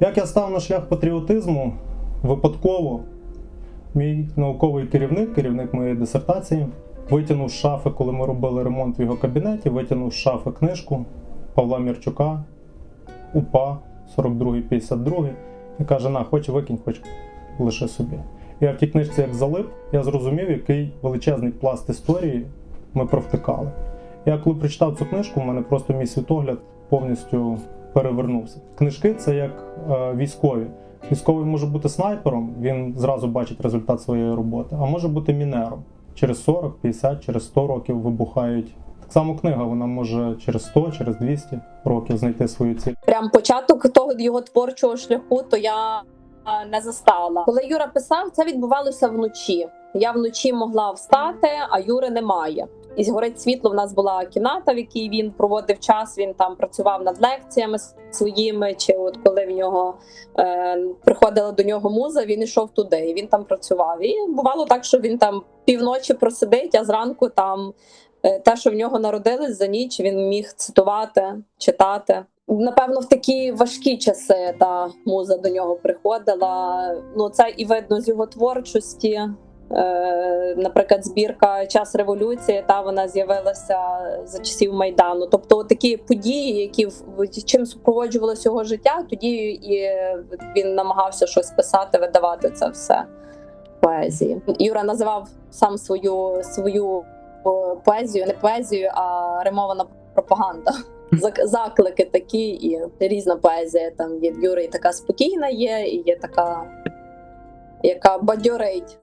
Як я став на шлях патріотизму? Випадково мій науковий керівник, керівник моєї дисертації, витягнув з шафи, коли ми робили ремонт в його кабінеті, витягнув з шафи книжку Павла Мірчука, УПА 42-52 і каже: на, хоч викинь, хоч лише собі. Я в тій книжці як залип, я зрозумів, який величезний пласт історії ми провтикали. Я коли прочитав цю книжку, у мене просто мій світогляд повністю перевернувся. Книжки це як е, військові. Військовий може бути снайпером, він зразу бачить результат своєї роботи, а може бути мінером. Через 40, 50, через 100 років вибухають. Так само книга, вона може через 100, через 200 років знайти свою ціль. прям початок того його творчого шляху, то я не застала. Коли Юра писав, це відбувалося вночі. Я вночі могла встати, а Юри немає. І згорить світло. В нас була кімната, в якій він проводив час. Він там працював над лекціями своїми. Чи от коли в нього е, приходила до нього муза, він йшов туди, і він там працював. І бувало так, що він там півночі просидить, а зранку там е, те, що в нього народилось за ніч, він міг цитувати, читати. Напевно, в такі важкі часи та муза до нього приходила. Ну це і видно з його творчості. Е, наприклад, збірка Час революції, та вона з'явилася за часів майдану. Тобто, такі події, які чим супроводжувалося його життя, тоді і він намагався щось писати, видавати це все поезії. Юра називав сам свою свою поезію, не поезію, а римована пропаганда. Зак- Заклики такі, і різна поезія там від Юри і така спокійна є, і є така, яка бадьорить.